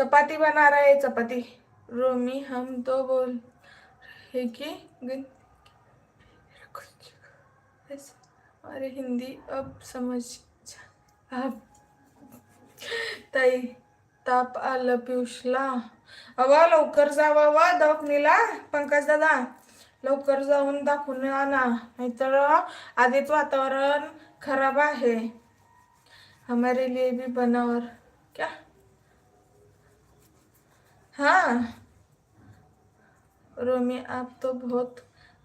चपाती बना रहा है चपाती। रोमी हम तो बोल है कि अरे हिंदी अब समझ अब ताई ताप आलं पियुषला अवा लवकर जावा वा दाखनीला पंकज दादा। लवकर जाऊन दाखवून आणा नाहीतर आधीच वातावरण खराब आहे. हमारे लिए भी बनावर क्या? हाँ। रोमी आप तो बहुत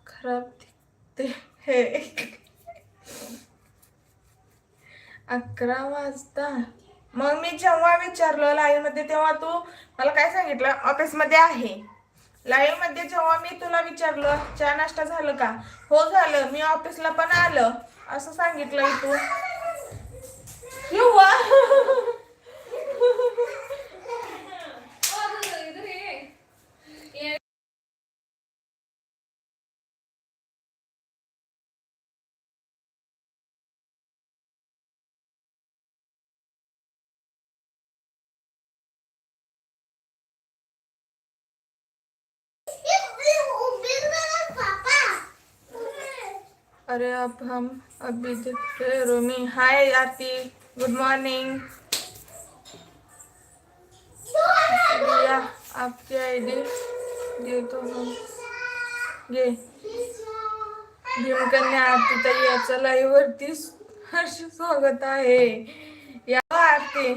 खराब दिखते हैं। अकरा वाजता। मग मी जेव्हा विचारलं लाईव्हमध्ये तेव्हा तू मला काय सांगितलं? ऑफिसमध्ये आहे. लाईव्हमध्ये जेव्हा मी तुला विचारलं चहा नाश्ता झालं का? हो झालं. मी ऑफिसला पण आलं. असं सांगितलं तू. अरे अब हम अभी देख हाय आरती गुड मॉर्निंग भैया आपकी आईडी दे तो हम ये। भीमकन्या आरती ताई याच्या हो? वरती हर्ष स्वागत आहे. या आरती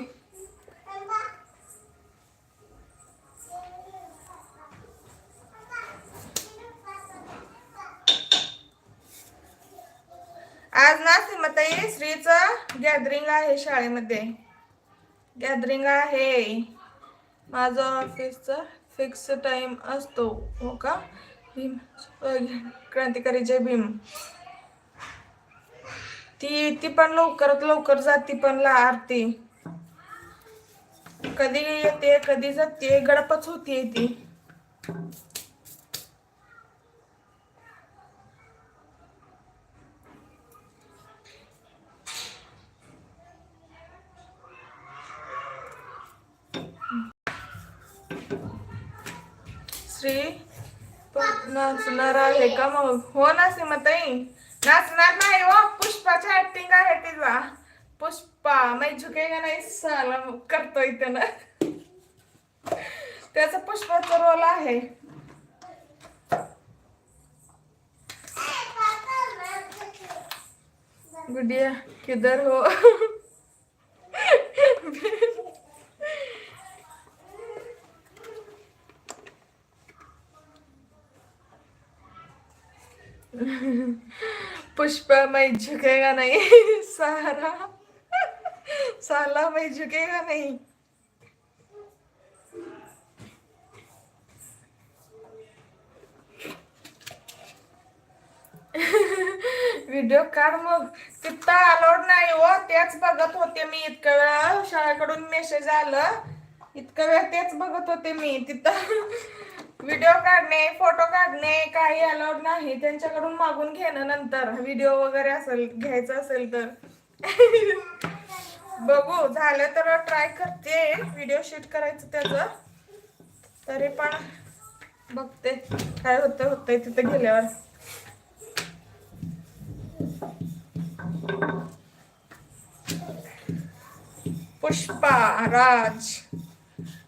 आज ना सीमाताई श्रीच गॅदरिंग आहे शाळेमध्ये. गॅदरिंग आहे. माझं ऑफिसचं फिक्स टाइम असतो. हो का? भीम क्रांतिकारी जय भीम. ती ती पण लवकरात लवकर जाती पण ला आरती. कधी येते कधी जाते गडपच होतीये ती. श्री. नाचणार आहे का मग? हो ना सीमाताई नाचणार नाही हो. पुष्पाची ऍक्टिंग आहे तिला पुष्पा मै झुकेगा नाही? साला करतोय त्यानं. त्याचा पुष्पाचा रोल आहे. गुडिया किधर हो? पुष्पा मैं झुकेगा नहीं. सारा. साला मैं झुकेगा नहीं. व्हिडिओ काढ मग. तिथं अलाउड नाही हो. तेच बघत होते मी इतका वेळा. शाळेकडून मेसेज आलं. इतका वेळ तेच बघत होते मी. तिथं व्हिडिओ काढणे फोटो काढणे काही अलाउड नाही. त्यांच्याकडून मागून घेणं नंतर. व्हिडिओ वगैरे असेल घ्यायचं असेल तर. बघू झालं तर ट्राय करते. व्हिडिओ शूट करायचं त्याचं. तरी पण बघते. काय होतं होतंय तिथे गेल्यावर. पुष्पा राज.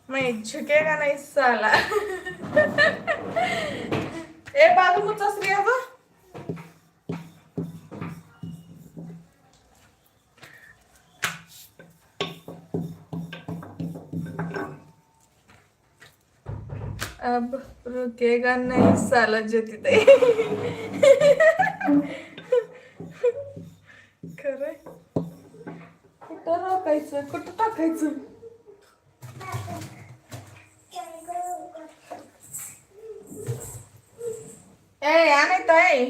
मैं झुकेगा नाही साला? अब रुकेगा नहीं साला ज्योति ताई। खरंय. कुठं टाकायचं कुठं टाकायचं? ए या नाही ताई.